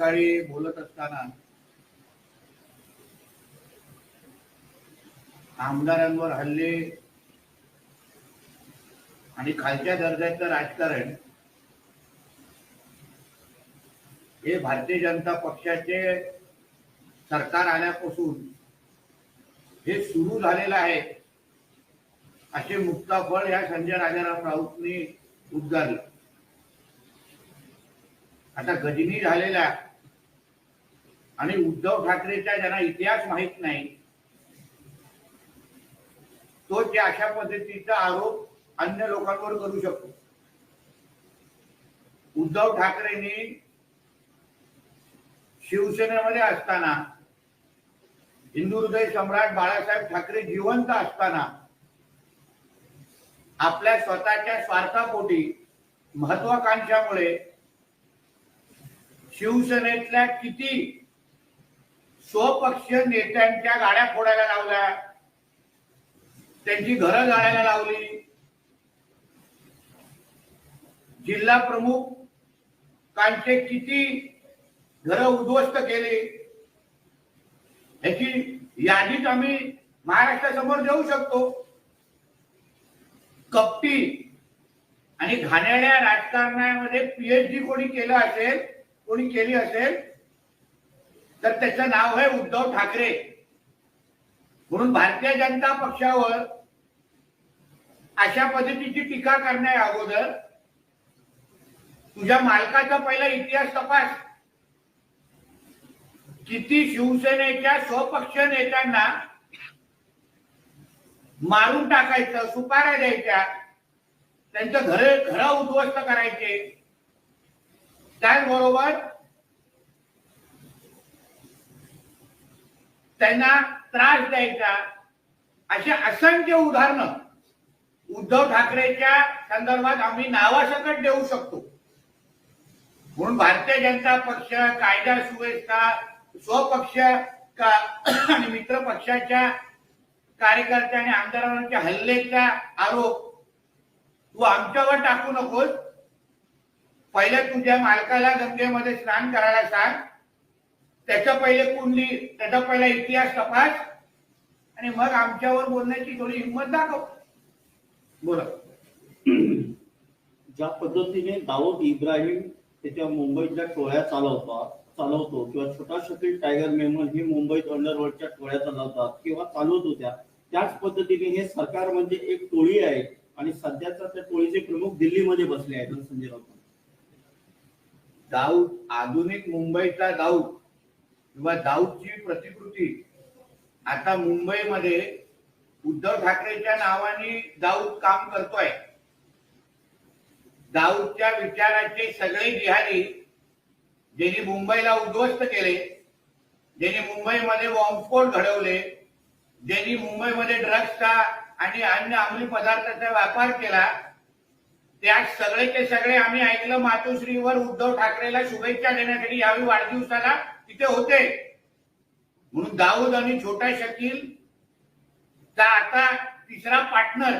सकाळी बोलत असताना आमदारांवर हल्ले आणि खालच्या दर्जाचं राजकारण हे भारतीय जनता पक्षाचे सरकार आल्यापासून हे सुरू झालेलं आहे असे मुक्ताफळ या संजय राजाराम राऊतनी उद्गारले. आता गजनी झालेल्या आणि उद्धव ठाकरेचा ज्यांना इतिहास माहीत नाही तो त्या अशा पद्धतीचा आरोप अन्य लोकांवर करू शकतो. उद्धव ठाकरेंनी शिवसेनेमध्ये असताना हिंदू हृदय सम्राट बाळासाहेब ठाकरे जिवंत असताना आपल्या स्वतःच्या स्वार्थापोटी महत्वाकांक्षामुळे शिवसेनेतल्या किती स्वपक्षीय नेत्यांच्या गाड्या फोडायला लावल्या. त्यांची घरं जाळायला लावली. जिल्हा प्रमुख कांचे किती घरं उद्ध्वस्त केले ह्याची यादीच आम्ही महाराष्ट्रासमोर देऊ शकतो. कपटी आणि घाणेरड्या राजकारणामध्ये पीएचडी कोणी केलं असेल कोणी केली असेल तर त्याचं नाव आहे उद्धव ठाकरे. म्हणून भारतीय जनता पक्षावर अशा पद्धतीची टीका करण्या अगोदर तुझ्या मालकाचा पहिला इतिहास तपास. किती शिवसेनेच्या स्वपक्ष नेत्यांना मारून टाकायचं सुपाऱ्या द्यायच्या त्यांचं घर घर उद्ध्वस्त करायचे. त्याचबरोबर त्यांना त्रास द्यायचा. अशी असंख्य उदाहरणं उद्धव ठाकरेच्या संदर्भात आम्ही नावासकट देऊ शकतो. म्हणून भारतीय जनता पक्ष कायदा सुव्यवस्था स्वपक्ष का आणि मित्र पक्षाच्या कार्यकर्त्या आणि आमदारांच्या हल्लेचा आरोप तू आमच्यावर टाकू नकोस. पहिले तुझ्या मालकाला गंगेमध्ये स्नान करायला सांग. त्याचं पहिले कुंडली त्याचा पहिला इतिहास तपास. आणि मग आमच्यावर बोलण्याची थोडी हिंमत दाखव. बोला. ज्या पद्धतीने दाऊद इब्राहिम त्याच्या मुंबईतल्या टोळ्या चालवतात चालवतो किंवा छोटा शकील टायगर मेमन हे मुंबईत अंडरवर्ल्डच्या टोळ्या चालवतात किंवा चालवत होत्या त्याच पद्धतीने हे सरकार म्हणजे एक टोळी आहे आणि सध्याचा त्या टोळीचे प्रमुख दिल्लीमध्ये बसले आहेत संजय राऊत. दाऊद आधुनिक मुंबईचा दाऊद. किंवा दाऊदची प्रतिकृती. आता मुंबईमध्ये उद्धव ठाकरेच्या नावाने दाऊद काम करतोय. दाऊदच्या विचाराचे सगळे बिहारी ज्यांनी मुंबईला उद्ध्वस्त केले ज्यांनी मुंबईमध्ये बॉम्बस्फोट घडवले ज्यांनी मुंबईमध्ये ड्रग्सचा आणि अन्य अंमली पदार्थाचा व्यापार केला त्या सगळेचे सगळे आम्ही ऐकलं मातोश्रीवर उद्धव ठाकरेला शुभेच्छा देण्यासाठी यावेळी वाढदिवसाला तिथे होते. म्हणून दाऊद आणि छोटा शकील चा आता तिसरा पार्टनर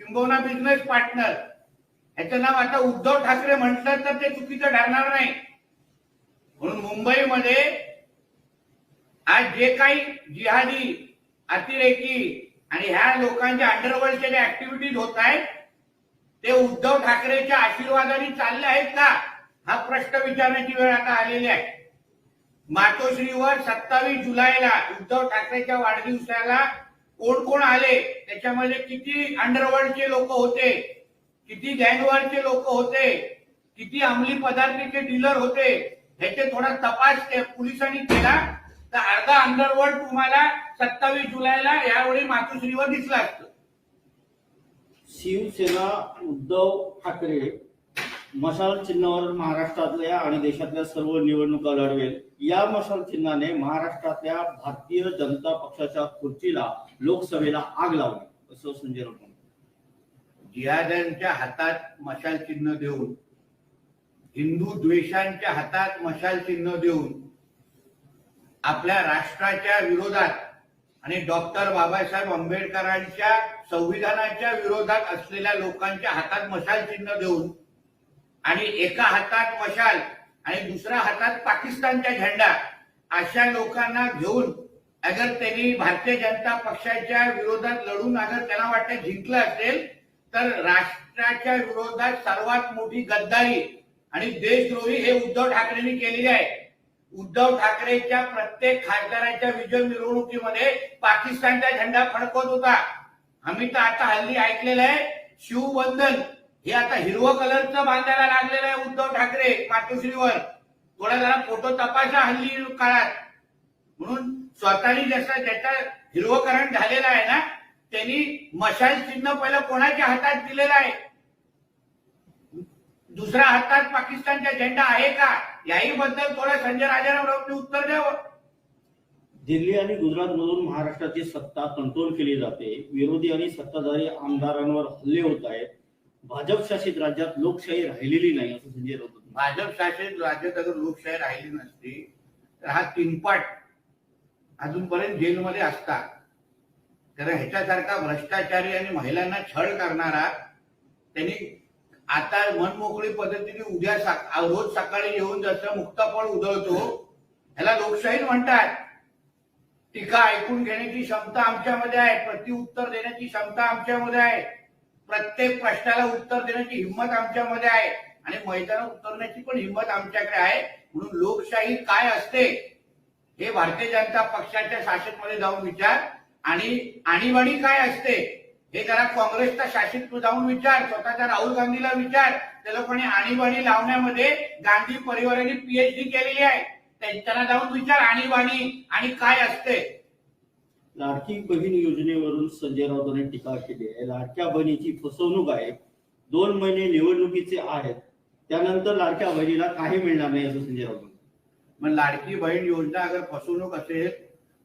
किंबहुना बिझनेस पार्टनर ह्याचं नाव आता उद्धव ठाकरे म्हटलं तर ते चुकीचं ठरणार नाही. म्हणून मुंबईमध्ये आज जे काही जिहादी अतिरेकी आणि ह्या लोकांच्या अंडरवर्ल्डच्या ज्या ऍक्टिव्हिटीज होत आहेत ते उद्धव ठाकरेच्या आशीर्वादाने चालले आहेत का हा प्रश्न विचारण्याची वेळ आता आलेली आहे. मातोश्रीवर सत्तावीस जुलैला उद्धव ठाकरेच्या वाढदिवसाला कोण कोण आले त्याच्यामध्ये किती अंडरवर्ल्डचे लोक होते किती गँगवरचे लोक होते किती अंमली पदार्थाचे डीलर होते ह्याचे थोडा तपास पोलिसांनी केला. तर अर्धा अंडरवर्ल्ड तुम्हाला सत्तावीस जुलैला यावेळी मातोश्रीवर दिसला असत. शिवसेना उद्धव ठाकरे मशाल चिन्हावर महाराष्ट्रातल्या आणि देशातल्या सर्व निवडणुका लढवेल. या मशाल चिन्हाने महाराष्ट्रातल्या भारतीय जनता पक्षाच्या खुर्चीला लोकसभेला आग लावली. असं संजय राऊत जिहाद्यांच्या हातात मशाल चिन्ह देऊन हिंदू द्वेषांच्या हातात मशाल चिन्ह देऊन आपल्या राष्ट्राच्या विरोधात आणि डॉक्टर बाबासाहेब आंबेडकरांच्या संविधानाच्या विरोधात असलेल्या लोकांच्या हातात मशाल चिन्ह देऊन आणि एका हातात मशाल आणि दुसऱ्या हातात पाकिस्तानचा झेंडा अशा लोकांना घेऊन अगर त्यांनी भारतीय जनता पक्षाच्या विरोधात लढून अगर त्यांना वाटतं जिंकलं असेल तर राष्ट्राच्या विरोधात सर्वात मोठी गद्दारी आणि देशद्रोही हे उद्धव ठाकरेंनी केलेली आहे. उद्धव ठाकरेच्या प्रत्येक खासदाराच्या विजय मिरवणुकीमध्ये पाकिस्तानचा झेंडा फडकवत होता. आम्ही तर आता हल्ली ऐकलेलं आहे शिवबंधन हे आता हिरवं कलरचं बांधायला लागलेलं आहे उद्धव ठाकरे पाटोश्रीवर थोडा जरा फोटो तपासा हल्ली काळात. म्हणून स्वतःनी जसं ज्याचं हिरवकरण झालेलं आहे ना त्यांनी मशाल चिन्ह पहिलं कोणाच्या हातात दिलेलं आहे? दुसऱ्या हातात पाकिस्तानचा झेंडा आहे का? याही बद्दल थोडं संजय राजाराम राऊतने उत्तर द्यावं. दिल्ली आणि गुजरात मधून महाराष्ट्राची सत्ता कंट्रोल केली जाते. विरोधी आणि सत्ताधारी आमदारांवर हल्ले होत आहेत. भाजप शासित राज्यात लोकशाही राहिलेली नाही असं संजय राऊत भाजप शासित राज्यात अगर लोकशाही राहिली नसती तर हा तीनपाट अजूनपर्यंत जेलमध्ये असता तर ह्याच्यासारखा भ्रष्टाचारी आणि महिलांना छळ करणारा त्यांनी आता मनमोकळी पद्धतीने उद्या सा- रोज सकाळी येऊन जसं मुक्ताफळ उधळतो ह्याला लोकशाही म्हणतात. टीका ऐकून घेण्याची क्षमता आमच्यामध्ये आहे प्रतिउत्तर देण्याची क्षमता आमच्यामध्ये आहे. प्रत्येक प्रश्नाला उत्तर देण्याची हिंमत आमच्यामध्ये आहे आणि मैदानात उतरण्याची पण हिंमत आमच्याकडे आहे. म्हणून लोकशाही काय असते हे भारतीय जनता पक्षाच्या शासनमध्ये जाऊन विचार आणि आणीबाणी काय असते हे जरा काँग्रेसच्या शासित जाऊन विचार स्वतःच्या राहुल गांधीला विचार. त्या लोकांनी आणीबाणी लावण्यामध्ये गांधी परिवाराने पीएचडी केलेली आहे. त्यांना जाऊन विचार आणीबाणी आणि काय असते. लाडकी बहीण योजनेवरून संजय राऊतांनी टीका केली आहे. लाडक्या बहिणीची फसवणूक आहे. दोन महिने निवडणुकीचे आहेत. त्यानंतर लाडक्या बहिणीला काही मिळणार नाही असं संजय राऊत मग लाडकी बहीण योजना अगर फसवणूक असेल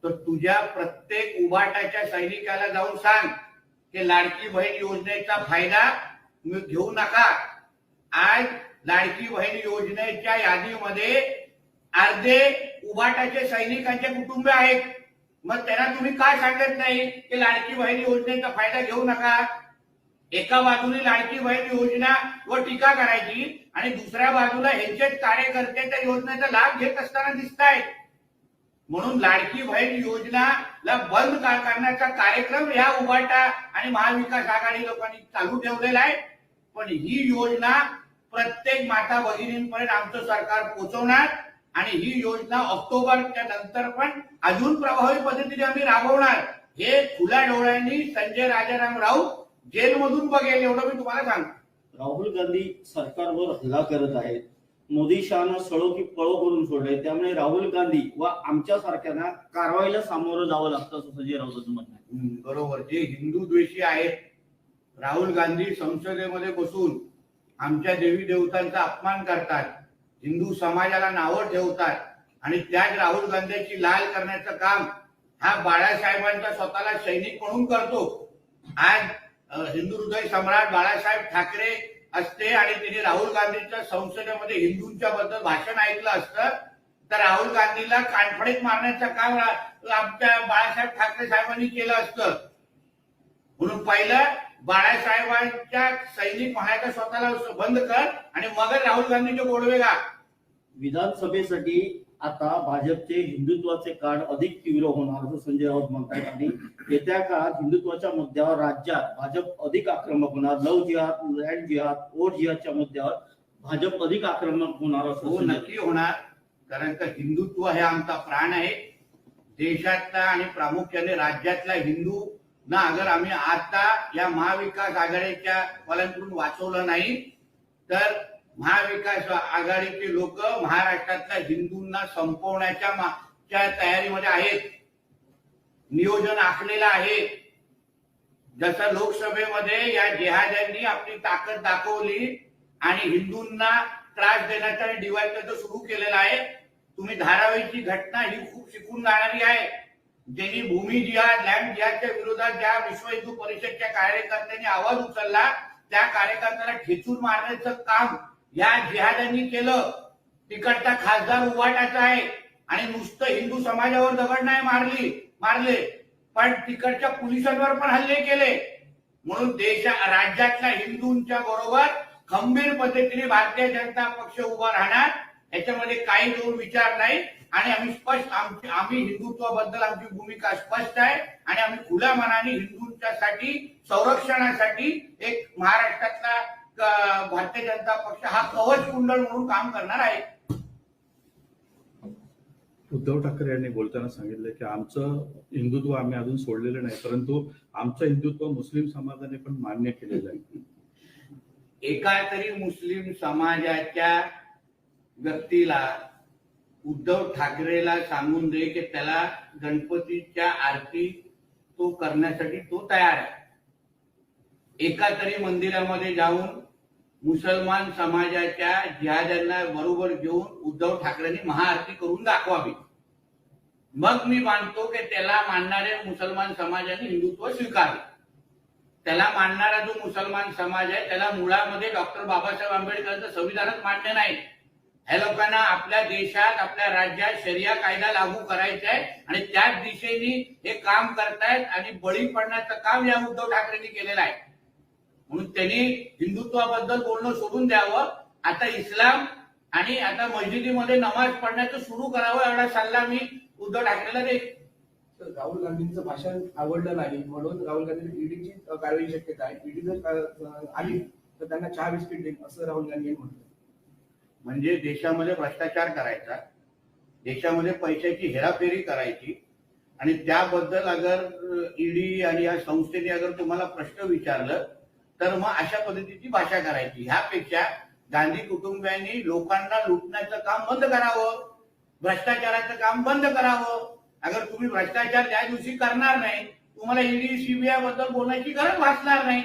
तर तुझ्या प्रत्येक उभाटाच्या सैनिकाला जाऊन सांग की लाडकी बहीण योजनेचा फायदा घेऊ नका. आज लाडकी बहीण योजनेच्या यादीमध्ये अर्धे उभाटाचे सैनिकांचे कुटुंब आहेत. मग त्यांना तुम्ही काय सांगत नाही? की लाडकी बहीण योजनेचा फायदा घेऊ नका. एका बाजूने लाडकी बहीण योजना व टीका करायची आणि दुसऱ्या बाजूला ह्यांचेच कार्यकर्ते त्या योजनेचा लाभ घेत असताना दिसत आहेत म्हणून लाडकी बहीण योजनाला बंद का- करण्याचा कार्यक्रम ह्या उभाटा आणि महाविकास आघाडी लोकांनी चालू ठेवलेला आहे. पण ही योजना प्रत्येक माता भगिनींपर्यंत आमचं सरकार पोहोचवणार. आणि ही योजना ऑक्टोबरच्या नंतर पण अजून प्रभावी पद्धतीने आम्ही राबवणार. हे खुल्या डोळ्यांनी संजय राजाराम राऊत जेलमधून बघेल एवढं मी तुम्हाला सांगतो. राहुल गांधी सरकारवर हल्ला करत आहेत. मोदी शहानं सळो की पळो करून सोडलंय त्यामुळे राहुल गांधी व आमच्या सारख्यांना कारवाईला सामोरं जावं लागतं असं संजय राऊतांचं म्हणणं बरोबर. जे हिंदू द्वेषी आहेत राहुल गांधी संसदेमध्ये बसून आमच्या देवी देवतांचा अपमान करतात. हिंदू समाजाला नावं ठेवतात. आणि त्याच राहुल गांधीची लाल करण्याचं काम हा बाळासाहेबांचा स्वतःला सैनिक म्हणून करतो. आज हिंदू हृदय सम्राट बाळासाहेब ठाकरे असते आणि तिने राहुल गांधीच्या संसदेमध्ये हिंदूंच्या बद्दल भाषण ऐकलं असतं तर राहुल गांधीला कानफडीत मारण्याचं काम आमच्या बाळासाहेब ठाकरे साहेबांनी केलं असतं. म्हणून पहिलं बाळासाहेबांच्या सैनिक म्हणायचं स्वतःला बंद कर आणि मग राहुल गांधीचे गोडवे गा विधानसभेसाठी आता भाजपचे हिंदुत्वाचे कार्ड अधिक तीव्र होणार असं संजय राऊत म्हणतात आणि येत्या काळात हिंदुत्वाच्या मुद्द्यावर राज्यात भाजप अधिक आक्रमक होणार लव जिहाद लँड जिहाद ओट जिहादच्या मुद्द्यावर भाजप अधिक आक्रमक होणार असं हो नक्की होणार. कारण का हिंदुत्व हे आमचा प्राण आहे. देशातला आणि प्रामुख्याने राज्यातला हिंदू ना अगर आम्ही आता या महाविकास आघाडीच्या वाल्यांकडून वाचवलं नाही तर महाविकास आघाडीचे लोक महाराष्ट्रातल्या हिंदूंना संपवण्याच्या तयारीमध्ये आहेत. नियोजन आखलेलं आहे. जसं लोकसभेमध्ये या जेहाद्यांनी आपली ताकद दाखवली आणि हिंदूंना त्रास देण्याचा आणि डिवाइड करायचं सुरू केलेलं आहे. तुम्ही धारावीची घटना ही खूप शिकून जाणारी आहे. ज्यांनी भूमी जिहाद लँड जिहादच्या विरोधात ज्या विश्व हिंदू परिषदच्या कार्यकर्त्यांनी आवाज उचलला त्या कार्यकर्त्याला ठेचून मारण्याचं काम या जिहादांनी केलं. तिकडचा खासदार उवाटाचा आहे. आणि नुसतं हिंदू समाजावर दगड नाही मारली मारले. पण तिकडच्या पोलिसांवर पण हल्ले केले. म्हणून देशा राज्यातल्या हिंदूंच्या बरोबर खंबीर पद्धतीने भारतीय जनता पक्ष उभा राहणार याच्यामध्ये काही दोन विचार नाही. आणि आम्ही स्पष्ट आमची आम्ही हिंदुत्वाबद्दल आमची भूमिका स्पष्ट आहे. आणि आम्ही खुल्या मनाने हिंदूंच्यासाठी संरक्षणासाठी एक महाराष्ट्रातला भारतीय जनता पक्ष हा कवच कुंडल म्हणून काम करणार आहे? उद्धव ठाकरे यांनी बोलताना सांगितलं की आमचं हिंदुत्व आम्ही अजून सोडलेलं नाही परंतु आमचं हिंदुत्व मुस्लिम समाजाने पण मान्य केलेलं आहे. एका तरी मुस्लिम समाजाच्या व्यक्तीला उद्धव ठाकरेला सांगून दे की त्याला गणपतीच्या आरती तो करण्यासाठी तो तयार आहे. एका तरी मंदिरामध्ये जाऊन मुसलमान समाजाच्या जिहाद्यांना बरोबर घेऊन उद्धव ठाकरेंनी महाआरती करून दाखवावी. मग मी मानतो की त्याला मानणारे मुसलमान समाजाने हिंदुत्व स्वीकारले त्याला मानणारा जो मुसलमान समाज आहे त्याला मुळामध्ये डॉक्टर बाबासाहेब आंबेडकरांचं संविधानच मान्य नाही. ह्या लोकांना आपल्या देशात आपल्या राज्यात शरिया कायदा लागू करायचा आहे आणि त्याच दिशेने हे काम करतायत आणि बळी पडण्याचं काम या उद्धव ठाकरेंनी केलेलं आहे. म्हणून त्यांनी हिंदुत्वाबद्दल बोलणं सोडून द्यावं. आता इस्लाम आणि आता मस्जिदीमध्ये नमाज पडण्याचं सुरू करावं एवढा सल्ला मी उद्धव ठाकरेला देईन. तर राहुल गांधींचं भाषण आवडलं नाही. म्हणून राहुल गांधी ईडीची कारवाई शक्यता आहे. ईडी जर आली तर त्यांना चहा बिस्किट देईन असं राहुल गांधी यांनी म्हटलं. म्हणजे देशामध्ये भ्रष्टाचार करायचा देशामध्ये पैशाची हेराफेरी करायची आणि त्याबद्दल अगर ईडी आणि या संस्थेने अगर तुम्हाला प्रश्न विचारलं तर मग अशा पद्धतीची भाषा करायची. ह्यापेक्षा गांधी कुटुंबियांनी लोकांना लुटण्याचं काम बंद करावं. भ्रष्टाचाराचं काम बंद करावं. अगर तुम्ही भ्रष्टाचार त्या दिवशी करणार नाही तुम्हाला ईडी सीबीआयबद्दल बोलण्याची गरज भासणार नाही.